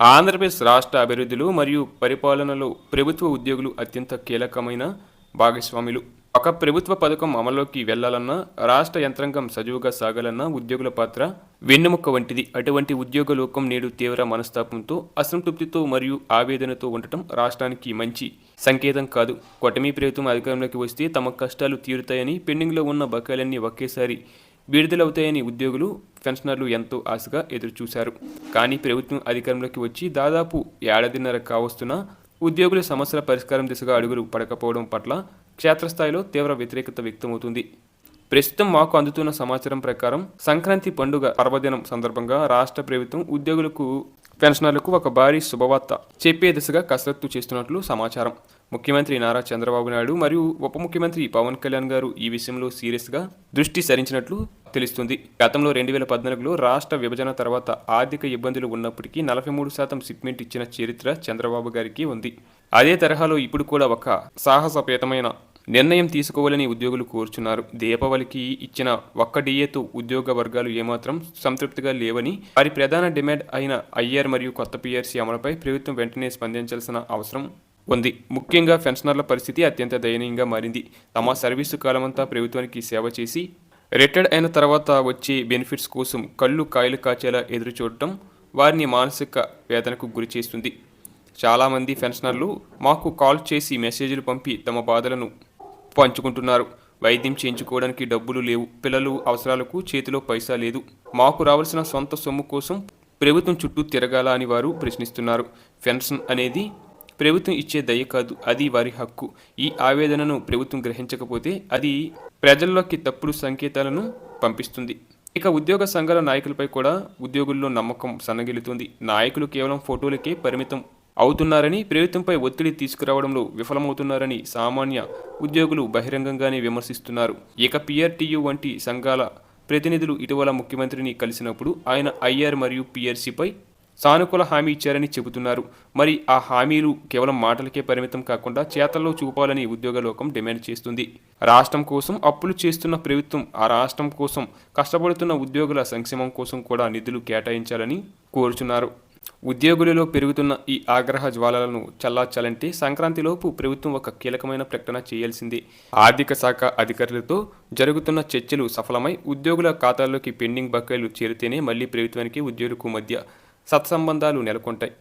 ఆంధ్రప్రదేశ్ రాష్ట్ర అభివృద్ధిలో మరియు పరిపాలనలో ప్రభుత్వ ఉద్యోగులు అత్యంత కీలకమైన భాగస్వాములు. ఒక ప్రభుత్వ పథకం అమల్లోకి వెళ్ళాలన్నా రాష్ట్ర యంత్రాంగం సజీవుగా సాగాలన్నా ఉద్యోగుల పాత్ర వెన్నెముక్క వంటిది. అటువంటి ఉద్యోగ లోకం నేడు తీవ్ర మనస్తాపంతో అసంతృప్తితో మరియు ఆవేదనతో ఉండటం రాష్ట్రానికి మంచి సంకేతం కాదు. కొటమి ప్రభుత్వం అధికారంలోకి వస్తే తమ కష్టాలు తీరుతాయని పెండింగ్లో ఉన్న బకాయిలన్నీ ఒకేసారి విడుదలవుతాయని ఉద్యోగులు పెన్షనర్లు ఎంతో ఆశగా ఎదురుచూశారు. కానీ ప్రభుత్వం అధికారంలోకి వచ్చి దాదాపు ఏడాదిన్నర కావస్తున్నా ఉద్యోగుల సమస్యల పరిష్కారం దిశగా అడుగులు పడకపోవడం పట్ల క్షేత్రస్థాయిలో తీవ్ర వ్యతిరేకత వ్యక్తమవుతుంది. ప్రస్తుతం మాకు అందుతున్న సమాచారం ప్రకారం సంక్రాంతి పండుగ పర్వదినం సందర్భంగా రాష్ట్ర ప్రభుత్వం ఉద్యోగులకు పెన్షనర్లకు ఒక భారీ శుభవార్త చెప్పే దిశగా కసరత్తు చేస్తున్నట్లు సమాచారం. ముఖ్యమంత్రి నారా చంద్రబాబు నాయుడు మరియు ఉప ముఖ్యమంత్రి పవన్ కళ్యాణ్ గారు ఈ విషయంలో సీరియస్గా దృష్టి సారించినట్లు తెలుస్తుంది. గతంలో రెండు వేల పద్నాలుగులో రాష్ట్ర విభజన తర్వాత ఆర్థిక ఇబ్బందులు ఉన్నప్పటికీ నలభై మూడు శాతం సిగ్మెంట్ ఇచ్చిన చరిత్ర చంద్రబాబు గారికి ఉంది. అదే తరహాలో ఇప్పుడు కూడా ఒక సాహసపేతమైన నిర్ణయం తీసుకోవాలని ఉద్యోగులు కోరుచున్నారు. దీపావళికి ఇచ్చిన ఒక్క డిఏతో ఉద్యోగ వర్గాలు ఏమాత్రం సంతృప్తిగా లేవని వారి ప్రధాన డిమాండ్ అయిన ఐఆర్ మరియు కొత్త పిఆర్సీ అమలుపై ప్రభుత్వం వెంటనే స్పందించాల్సిన అవసరం ఉంది. ముఖ్యంగా పెన్షనర్ల పరిస్థితి అత్యంత దయనీయంగా మారింది. తమ సర్వీసు కాలమంతా ప్రభుత్వానికి సేవ చేసి రిటైర్డ్ అయిన తర్వాత వచ్చే బెనిఫిట్స్ కోసం కళ్ళు కాయలు కాచేలా ఎదురు చూడటం వారిని మానసిక వేదనకు గురి చేస్తుంది. చాలామంది పెన్షనర్లు మాకు కాల్ చేసి మెసేజ్లు పంపి తమ బాధలను పంచుకుంటున్నారు. వైద్యం చేయించుకోవడానికి డబ్బులు లేవు. పిల్లలు అవసరాలకు చేతిలో పైసా లేదు. మాకు రావాల్సిన సొంత సొమ్ము కోసం ప్రభుత్వం చుట్టూ తిరగాల అని వారు ప్రశ్నిస్తున్నారు. పెన్షన్ అనేది ప్రభుత్వం ఇచ్చే దయ కాదు అది వారి హక్కు. ఈ ఆవేదనను ప్రభుత్వం గ్రహించకపోతే అది ప్రజల్లోకి తప్పుడు సంకేతాలను పంపిస్తుంది. ఇక ఉద్యోగ సంఘాల నాయకులపై కూడా ఉద్యోగుల్లో నమ్మకం సన్నగిలుతుంది నాయకులు కేవలం ఫోటోలకే పరిమితం అవుతున్నారని ప్రభుత్వంపై ఒత్తిడి తీసుకురావడంలో విఫలమవుతున్నారని సామాన్య ఉద్యోగులు బహిరంగంగానే విమర్శిస్తున్నారు. ఇక పిఆర్టీయు వంటి సంఘాల ప్రతినిధులు ఇటీవల ముఖ్యమంత్రిని కలిసినప్పుడు ఆయన ఐఆర్ మరియు పిఆర్సీపై సానుకూల హామీ ఇచ్చారని చెబుతున్నారు. మరి ఆ హామీలు కేవలం మాటలకే పరిమితం కాకుండా చేతల్లో చూపాలని ఉద్యోగ లోకం డిమాండ్ చేస్తుంది. రాష్ట్రం కోసం అప్పులు చేస్తున్న ప్రభుత్వం ఆ రాష్ట్రం కోసం కష్టపడుతున్న ఉద్యోగుల సంక్షేమం కోసం కూడా నిధులు కేటాయించాలని కోరుచున్నారు. ఉద్యోగులలో పెరుగుతున్న ఈ ఆగ్రహ జ్వాలలను చల్లార్చాలంటే సంక్రాంతిలోపు ప్రభుత్వం ఒక కీలకమైన ప్రకటన చేయాల్సిందే. ఆర్థిక శాఖ అధికారులతో జరుగుతున్న చర్చలు సఫలమై ఉద్యోగుల ఖాతాల్లోకి పెండింగ్ బకాయిలు చేరితేనే మళ్ళీ ప్రభుత్వానికి ఉద్యోగులకు మధ్య సత్సంబంధాలు నెలకొంటాయి.